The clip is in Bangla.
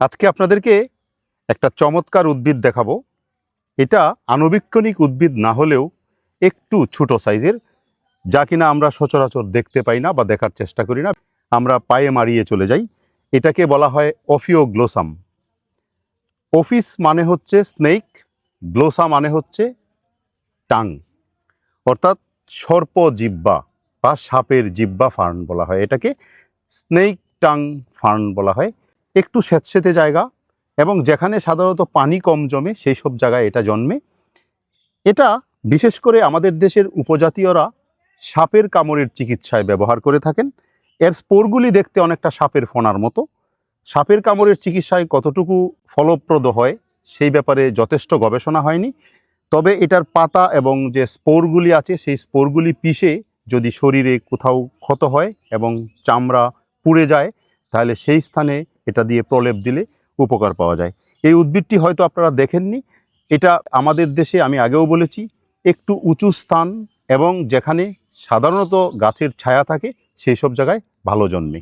আজকে আপনাদেরকে একটা চমৎকার উদ্ভিদ দেখাবো। এটা আণুবীক্ষণিক উদ্ভিদ না হলেও একটু ছোট সাইজের, যা কিনা আমরা সচরাচর দেখতে পাই না বা দেখার চেষ্টা করি না। আমরা পায়ে মারিয়ে চলে যাই। এটাকে বলা হয় অফিও গ্লোসাম অফিস মানে হচ্ছে স্নেক গ্লোসা মানে হচ্ছে টাং। অর্থাৎ সর্প জিব্বা বা সাপের জিব্বা ফার্ন বলা হয়। এটাকে স্নেক টাং ফার্ন বলা হয়। একটু স্যাঁতসেঁতে জায়গা এবং যেখানে সাধারণত পানি কম জমে সেই সব জায়গায় এটা জন্মে। এটা বিশেষ করে আমাদের দেশের উপজাতীয়রা সাপের কামড়ের চিকিৎসায় ব্যবহার করে থাকেন। এর স্পোরগুলি দেখতে অনেকটা সাপের ফোনার মতো। সাপের কামড়ের চিকিৎসায় কতটুকু ফলপ্রদ হয় সেই ব্যাপারে যথেষ্ট গবেষণা হয়নি। তবে এটার পাতা এবং যে স্পোরগুলি আছে সেই স্পোরগুলি পিষে যদি শরীরে কোথাও ক্ষত হয় এবং চামড়া পুড়ে যায়, তাহলে সেই স্থানে এটা দিয়ে প্রলেপ দিলে উপকার পাওয়া যায়। এই উদ্ভিদটি হয়তো আপনারা দেখেননি। এটা আমাদের দেশে আমি আগেও বলেছি, একটু উঁচু স্থান এবং যেখানে সাধারণত গাছের ছায়া থাকে, সেই সব জায়গায় ভালো জন্মে।